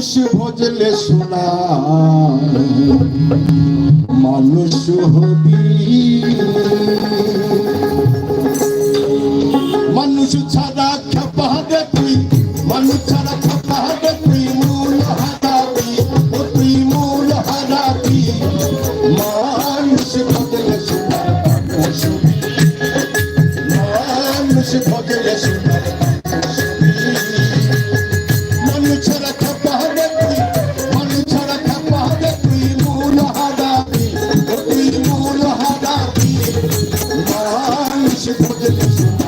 মানুষ ভজলে সোনা মানুষ হবি। মানুষ ছাড়া খেপা দেখি, মানুষ ছাড়া খেপা দেখি, মূল হারাবি তুই মূল হারাবি। মানুষ ভজলে মানুষ ভজলে se poder mexer.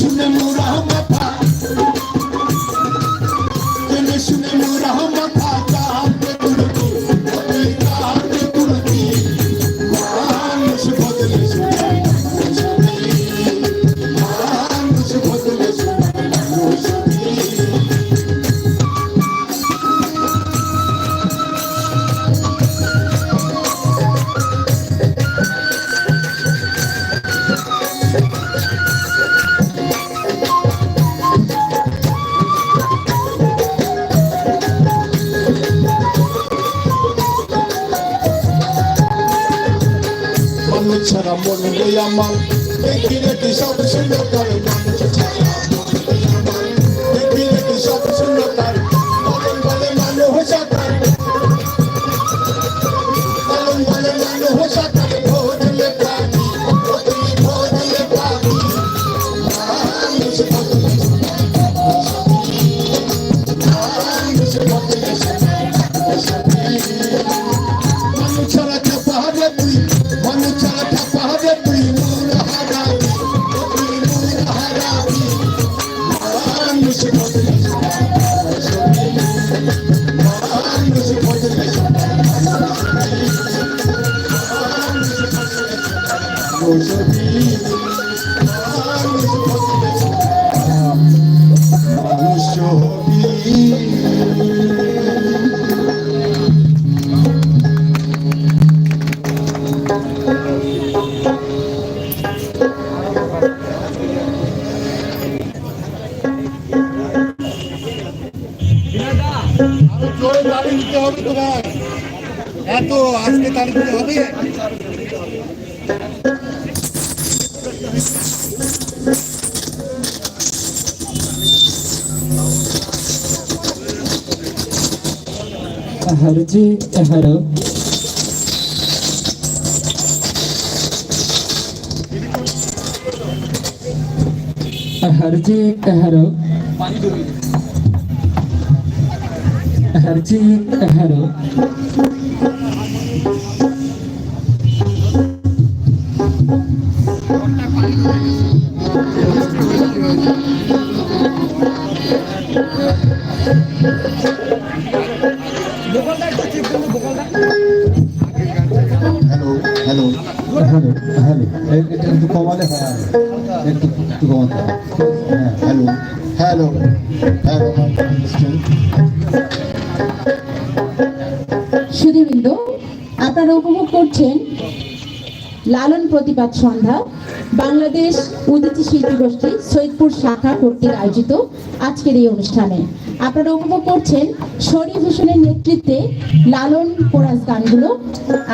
Şimdi Murat ছাড়া মনে নেই আমার দেখি দেখি সব সুন্দর তার দেখি দেখি সব সুন্দর তার তারিখে হবে হরজি হর হরজি হর হরজি হর হ্যালো হ্যালো হ্যালো এটা একটু কমালে হয় একটু একটু কমাতে হয় হ্যাঁ হ্যালো হ্যালো হ্যালো সুধীবৃন্দ, আপনারা উপভোগ করছেন লালন প্রতিবাদ সন্ধ্যা, বাংলাদেশ উদিতি শিল্পী গোষ্ঠী সৈয়দপুর শাখা কর্তৃক আয়োজিত আজকের এই অনুষ্ঠানে। আপনারা উপভোগ করছেন শরীফ হোসেনের নেতৃত্বে লালন কোরাস গানগুলো,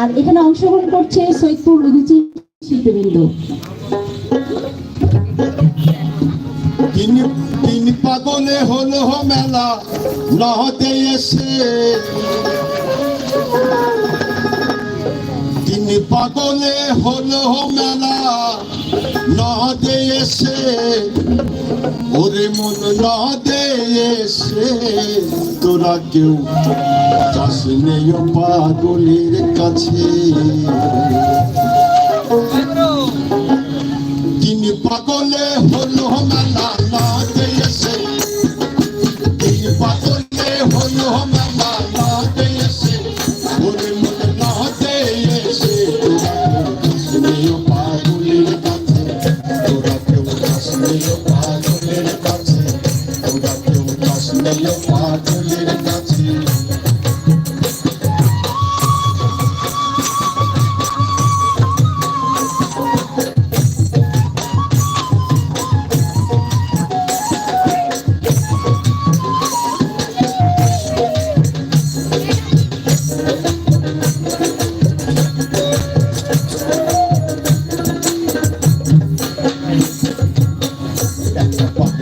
আর এখানে অংশগ্রহণ করছে সৈয়দপুর উদিতি শিল্পীবৃন্দ। তিন পাগলে হলো মেলা নহতে এসে। তিন পাগলে হলো মেলা নহতে এসে ওরে মন নহতে এসে তোরা কেউ চাষ নেই পাগলের কাছে। তিনি পাগলে হলো মেলা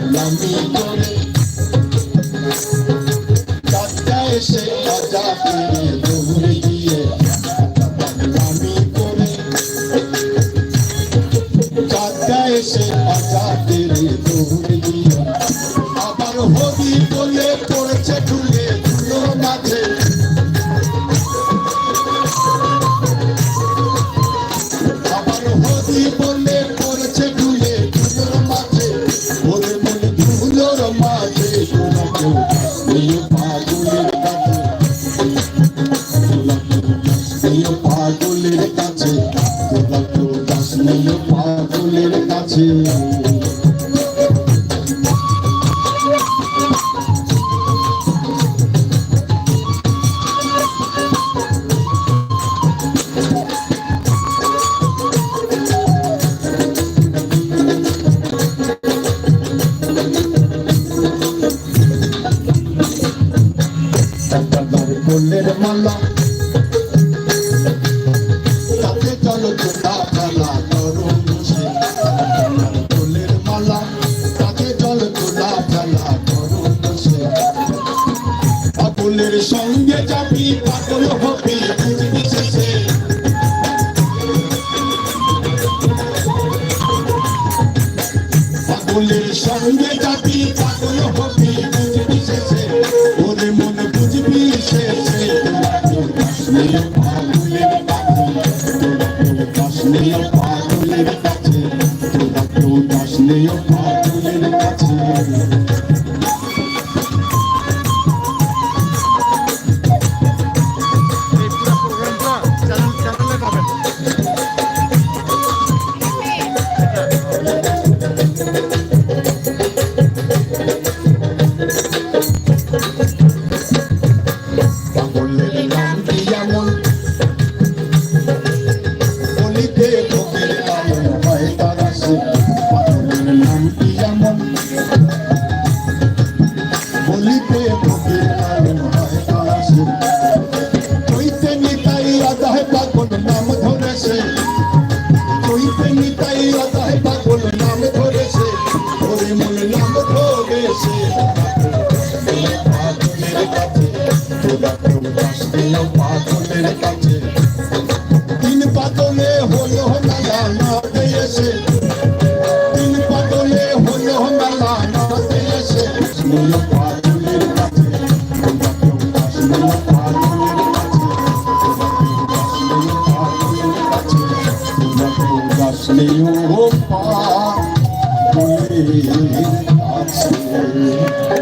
একটা পাগলামি করে চারটা এসে রাজা পেয়ে পাগলের কাছে সন্তানের ফুলের মালা তাতে পাগলের সঙ্গে যাবি, পাগল হবি শেষে। পাগলের সঙ্গে যাবি, পাগল হবি পাগলের কাছে, তোরা কেউ কাশ্মীর পাগলের কাছে। বলিতে ভোগের লালন হয় তারা সে কইতে নিতাই আদায় পাগল নাম ধরেছে। কইতে নিতাই আদায় পাগল নাম ধরেছে। ওরে মন নাম ধরেছে। পাগলের কাছে তোরা কেউ কাশ্মীর পাগলের কাছে। তিন পাগলে হলো মেলা না দিয়েছে। কেউ কাশ্মীর পাগলের